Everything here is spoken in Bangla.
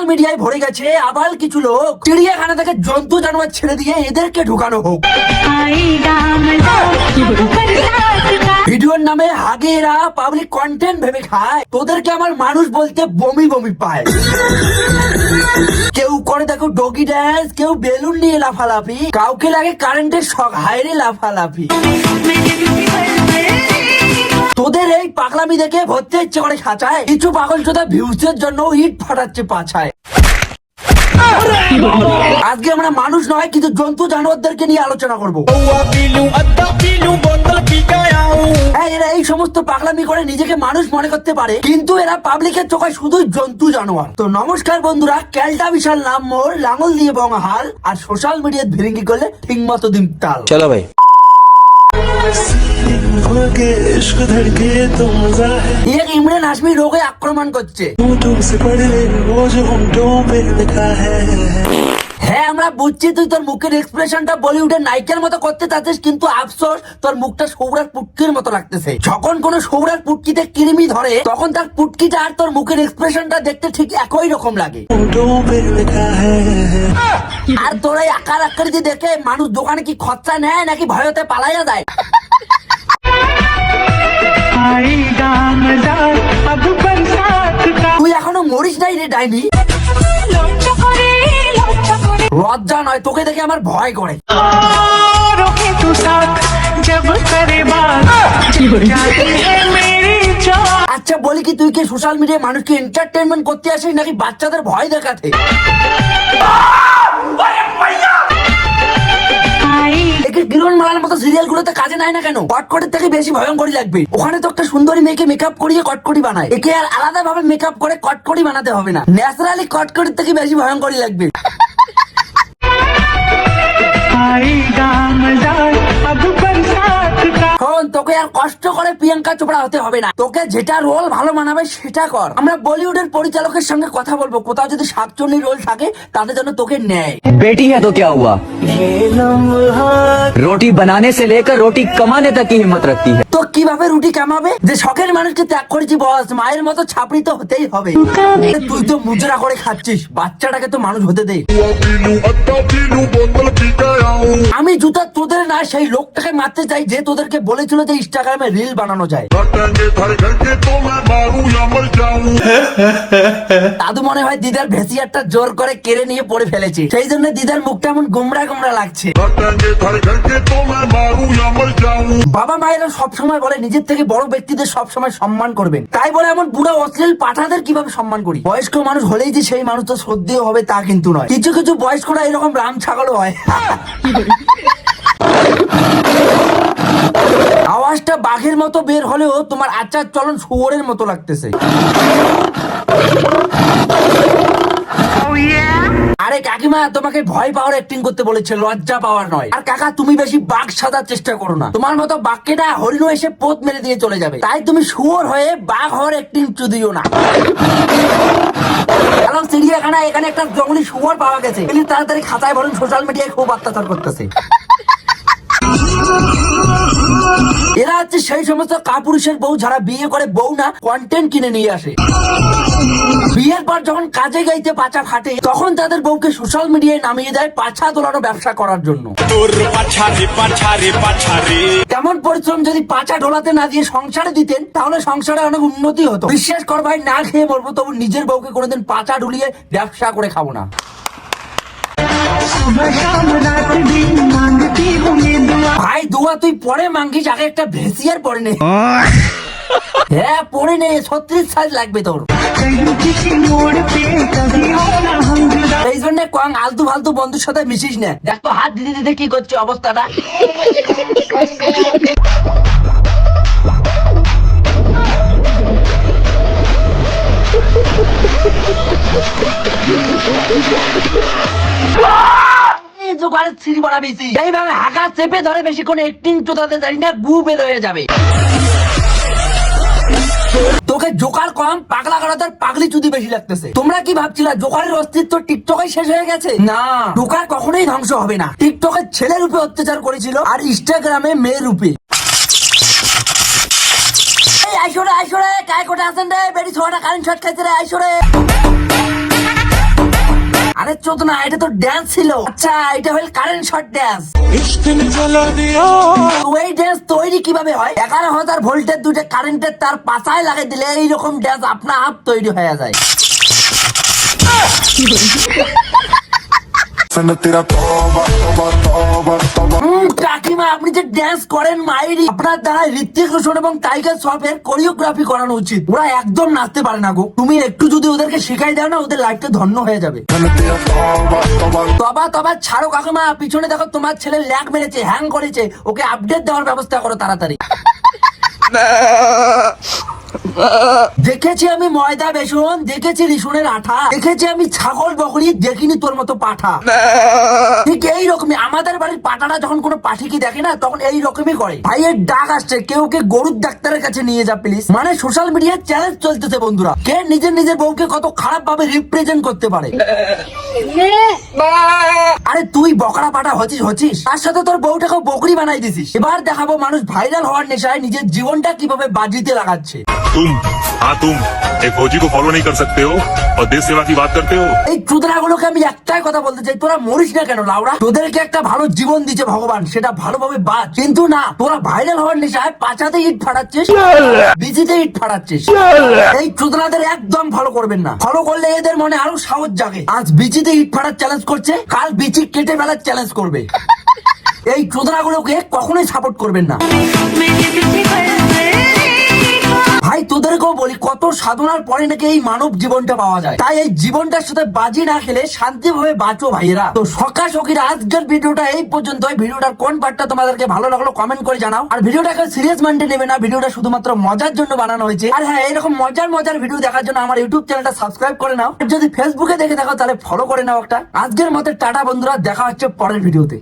সোশ্যাল মিডিয়ায় ভরে গেছে আবার কিছু লোক চিড়িয়াখানা থেকে জন্তু জানোয়ার ছেড়ে দিয়ে এদেরকে ঢুকানো হোক। ভিডিওর নামে পাবলিক কন্টেন্ট ভেবে খায়, তোদেরকে আমার মানুষ বলতে বমি বমি পায়। কেউ করে দেখো ডগি ড্যান্স কেউ বেলুন নিয়ে লাফালাফি, কাউকে লাগে কারেন্টের শখ হাইরে লাফালাফি। পাগলামি দেখে ভর্তি ইচ্ছে করে মানে খাঁচায়। কিছু পাগল চোদা ভিউজের জন্য ইট ফাটাচ্ছে পাছায়। আজকে আমরা মানুষ নয়, কিন্তু জন্তু জানোয়ারদেরকে নিয়ে আলোচনা করব। হ্যাঁ, এরা এই সমস্ত পাগলামি করে নিজেকে মানুষ মনে করতে পারে, কিন্তু এরা পাবলিকের চোখে শুধু জন্তু জানোয়ার। তো নমস্কার বন্ধুরা, ক্যালটা বিশাল নাম মোর, লাঙল দিয়ে বং হাল আর সোশ্যাল মিডিয়ায় ভিড়িঙ্গি করলে ঠিক মতো দিন তাল। চলো ভাই। মতো করতে কিন্তু তোর মুখটা সৌরার পুটকির মতো যখন কোন সৌরার পুটকিতে কৃমি ধরে, তখন তার পুটকিটা আর তোর মুখের এক্সপ্রেশনটা দেখতে ঠিক একই রকম লাগে। আর তোর এই আকার আকৃতি দেখে মানুষ দোকানে কি খরচা নেয় নাকি ভয়তে পালাইয়া যায়? তুই এখনও মরিস নাই রে ডাইনি। লজ্জা নয় তোকে দেখে আমার ভয় করে। আচ্ছা বলি কি তুই কি সোশ্যাল মিডিয়ায় মানুষকে এন্টারটেনমেন্ট করতে আসিস নাকি বাচ্চাদের ভয় দেখাতে? কিরণ মালার মতো সিরিয়াল গুলোতে কাজে নাই না কেন? কটকটের থেকে বেশি ভয়ঙ্করী লাগবে। ওখানে তো একটা সুন্দরী মেয়েকে মেকআপ করিয়ে কটকটি বানায়। একে আর আলাদা ভাবে মেকআপ করে কটকটি বানাতে হবে না। ন্যাচারালি কটকটির থেকে বেশি ভয়ঙ্করী লাগবে। আর কষ্ট করে প্রিয়াঙ্কা চোপড়া হতে হবে না। তোকে যেটা রোল ভালো মানাবে সেটা কর। আমরা বলিউডের পরিচালকের সঙ্গে কথা বলব। কোথাও যদি সাতচল্লিশ রোল থাকে তাদের জন্য তোকে নেয়। বেটি হ্যাঁ? তো কেউ রোটি বানানে সে রোটি কমানে তাকে হিম্মত রাখতি হ্যাঁ তো কীভাবে রুটি কামাবে? যে শখের মানুষকে ত্যাগ করেছি বস মায়ের মতো ছাপড়ি তো হতেই হবে। তুই তো মুজরা করে খাচ্ছিস বাচ্চাটাকে তো মানুষ হতে দে। আমি জুতা তোদের না সেই লোকটাকে মারতে চাই যে তোদেরকে বলেছিল যে ইনস্টাগ্রামে রিল বানানো যায়। দাদু মনে হয় দিদার ভেসিয়ারটা জোর করে কেড়ে নিয়ে পড়ে ফেলেছে। সেই জন্য দিদার মুখটা এমন গুমরা গুমরা লাগছে। বাবা মায়েরা সবসময় বলে, নিজের থেকে বড় ব্যক্তিদের সবসময় সম্মান করবেন। তাই বলে এমন বুড়া অশ্লীল পাঠাদের কীভাবে সম্মান করি? বয়স্ক মানুষ হলেই যে সেই মানুষ তো শ্রদ্ধেয় হবে তা কিন্তু নয়। কিছু কিছু বয়স্করা এরকম রাম ছাগলও হয়। আওয়াজটা বাঘের মতো বের হলেও তোমার আচার চলন শুয়োরের মতো লাগতেছে। আরে কাকিমা, তোমাকে ভয় পাওয়ার অ্যাক্টিং করতে বলেছে, লজ্জা পাওয়ার নয়। আর কাকা, তুমি বেশি বাঘ সাজার চেষ্টা করো না। তোমার মতো বাঘকে না হরিণ এসে পোত মেরে দিয়ে চলে যাবে। তাই তুমি শুয়োর হয়ে বাঘ হওয়ার অ্যাক্টিং চুদিও না। কারণ চিড়িয়াখানা, এখানে একটা জঙ্গলি শুয়োর পাওয়া গেছে। কিন্তু তাড়াতাড়ি খাতায় ভরুন সোশ্যাল মিডিয়ায় খুব অত্যাচার করতেছে। এরা হচ্ছে সেই সমস্ত কাপুরুষের বউ যারা বিয়ে করে বউ না কন্টেন্ট কিনে নিয়ে আসে। বিয়ের পর যখন কাজে গাইতে পাচা ফাটে তখন তাদের বউকে সোশ্যাল মিডিয়ায় নামিয়ে দেয় পাছা তোলারও ব্যবসা করার জন্য। তেমন পরিশ্রম যদি পাচা ঢোলাতে না দিয়ে সংসারে দিতেন তাহলে সংসারে অনেক উন্নতি হতো। বিশ্বাস কর ভাই না খেয়ে বলব তবু নিজের বউকে কোনোদিন পাচা ঢুলিয়ে ব্যবসা করে খাব না। ভাই দুয়া তুই পরে মাঙ্গিস আগে একটা ভেসিয়ার পরে নে। হ্যাঁ পরে নে ছত্রিশ সাইজ লাগবে তোর। এই জন্য কং আলতু ফালতু বন্ধুর সাথে মিশিস না। দেখো, হাত দিতে দিতে কি করছে অবস্থাটা? বেশি। চেপে ধরে বেশিক্ষণ একটিং চোদাতে জানি না, গু বের হয়ে যাবে। তোকে জোকার কম পাগলা করাতে পাগলি চুদি বেশি লাগতেছে। তোমরা কি ভাবছিলা জোকারের অস্তিত্ব টিকটকে শেষ হয়ে গেছে? না। জোকার কখনোই ধ্বংস হবে না। টিকটকের ছেলে রূপে অত্যাচার করেছিল আর ইনস্টাগ্রামে মেয়ে রূপে। আইসো রে আইসো রে কায় কোটা আসেন রে? বেরি ছোয়াটা কারেন্ট শট খাইছে রে আইসো রে আরে চোদ না এটা তো ড্যান্স ছিল। আচ্ছা এটা হল কারেন্ট শট ড্যান্স ওই ড্যান্স তৈরি কীভাবে হয়? এগারো হাজার ভোল্টের দুইটা কারেন্টের তার পাশায় লাগে দিলে এইরকম ড্যান্স আপনা আপ তৈরি হয়ে যায়। কাকিমা আপনি যে ড্যান্স করেন মাইরি আপনার দ্বারা ঋত্বিক রোশন এবং টাইগার শ্রফের কোরিওগ্রাফি করানো উচিত। ওরা একদম নাচতে পারে না গো। তুমি একটু যদি ওদেরকে শিখাই দাও না ওদের লাইফটা ধন্য হয়ে যাবে. তবা তবা। ছাড়ো কাকিমা পিছনে দেখো তোমার ছেলে ল্যাগ মেরেছে হ্যাং করেছে। ওকে আপডেট দেওয়ার ব্যবস্থা করো তাড়াতাড়ি। দেখেছি আমি ময়দা বেসন, দেখেছি রিসুনের আঠা, দেখেছি আমি ছাগল বকরি, দেখিনি তোর মতো পাঠা। ঠিক এই রকমই, আমাদের বাড়ির পাঠাটা যখন কোনো পাঠিকে দেখে না, তখন এই রকমই করে। ভাইয়ের ডাক আসছে, কেউ কে গরুর ডাক্তারের কাছে নিয়ে যা প্লিজ মানে সোশ্যাল মিডিয়ায় চ্যালেঞ্জ চলতেছে, বন্ধুরা। কে নিজের নিজের বউকে কত খারাপ ভাবে রিপ্রেজেন্ট করতে পারে? আরে, তুই বকরা পাটা হচ্ছিস হচ্ছিস? তার সাথে তোর বউটাকে বকরি বানাই দিছিস। এবার দেখাবো মানুষ ভাইরাল হওয়ার নেশায় নিজের জীবনটা কীভাবে বাজিতে লাগাচ্ছে। तुम हाँ तुम एक फौजी को फॉलो नहीं कर सकते हो और देश सेवा की बात करते हो এই চুদরাগুলোকে আমি একটাই কথা বলতে চাই তোরা মরিস না কেন লাউরা তোদেরকে একটা ভালো জীবন দিচ্ছে ভগবান সেটা ভালোভাবে বাঁচ কিন্তু না তোরা ভাইরাল হওয়ার নেশায় পাচাতে ইট ফাটাচ্ছিস বিচিতে ইট ফাটাচ্ছিস এই চুদরাদের একদম ফলো করবেন না ফলো করলে এদের মনে আরো সাহস জাগে আজ বিচিতে ইট ফাটার চ্যালেঞ্জ করছে কাল বিচি কেটে ফেলার চ্যালেঞ্জ করবে এই চুদরাগুলোকে কখনোই সাপোর্ট করবেন না সাধনার পরে নাকি এই মানব জীবনটা পাওয়া যায়। তাই এই জীবনটার সাথে বাজি না খেলে শান্তিভাবে বাঁচো ভাইয়েরা। তো সকাল সকিরা আজকের ভিডিওটা এই পর্যন্ত ভিডিওটার কোন পার্টটা তোমাদেরকে ভালো লাগল কমেন্ট করে জানাও। আর ভিডিওটাকে সিরিয়াস মাইন্ডে নেবে না। ভিডিওটা শুধুমাত্র মজার জন্য বানানো হয়েছে। আর হ্যাঁ এরকম মজার মজার ভিডিও দেখার জন্য আমার ইউটিউব চ্যানেলটা সাবস্ক্রাইব করে নাও। যদি ফেসবুকে দেখে থাকো, তাহলে ফলো করে নাও একটা। আজকের মতো টাটা বন্ধুরা, দেখা হচ্ছে পরের ভিডিওতে